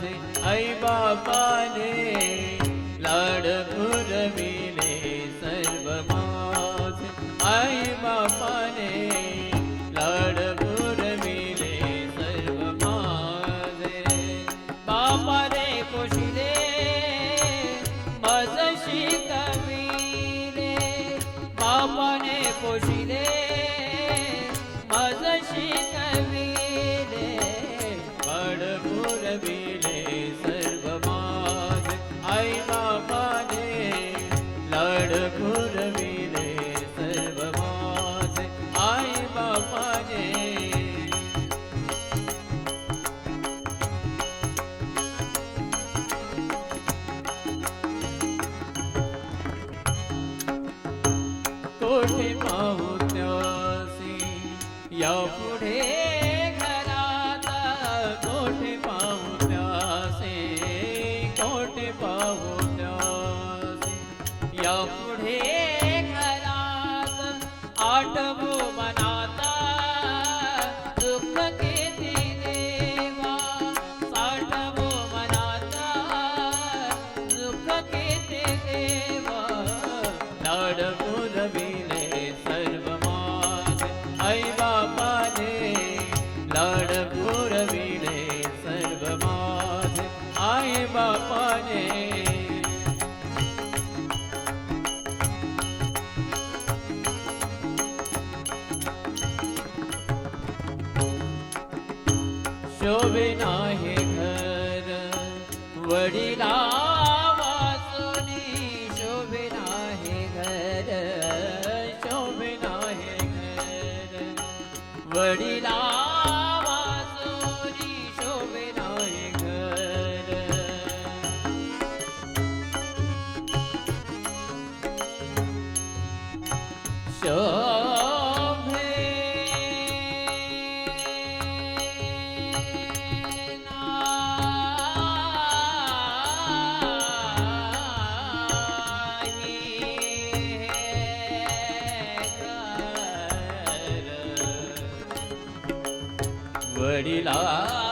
से ऐ बाबा रे ओढे पाहुत्यासी. यापुढे घरात कोठे पाहुत्यासे. कोठे पाहुत्यासी. यापुढे लाड पुरविले सर्व माझे. आई बापाने. शोभे नाही घर. वडिला वडिला वडिला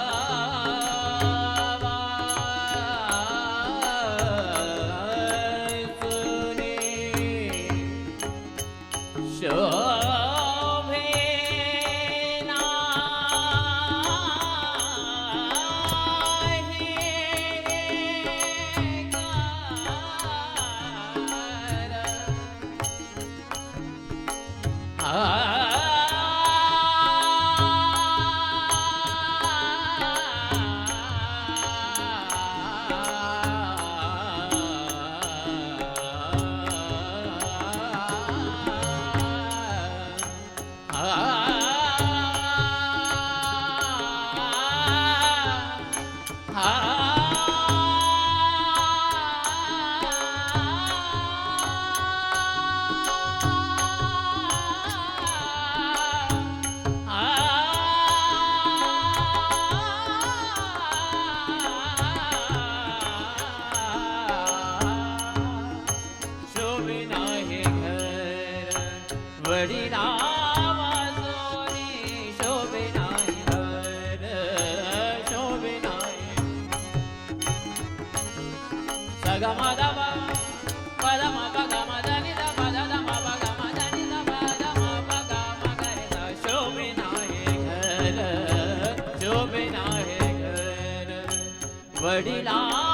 वडिला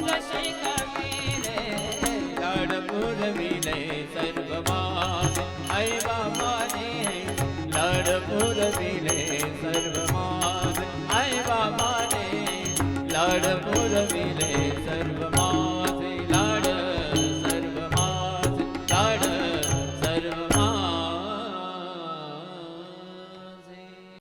मज शिकविले लाड पुरविले सर्व माझ आई बाबाने लाड पुरविले सर्व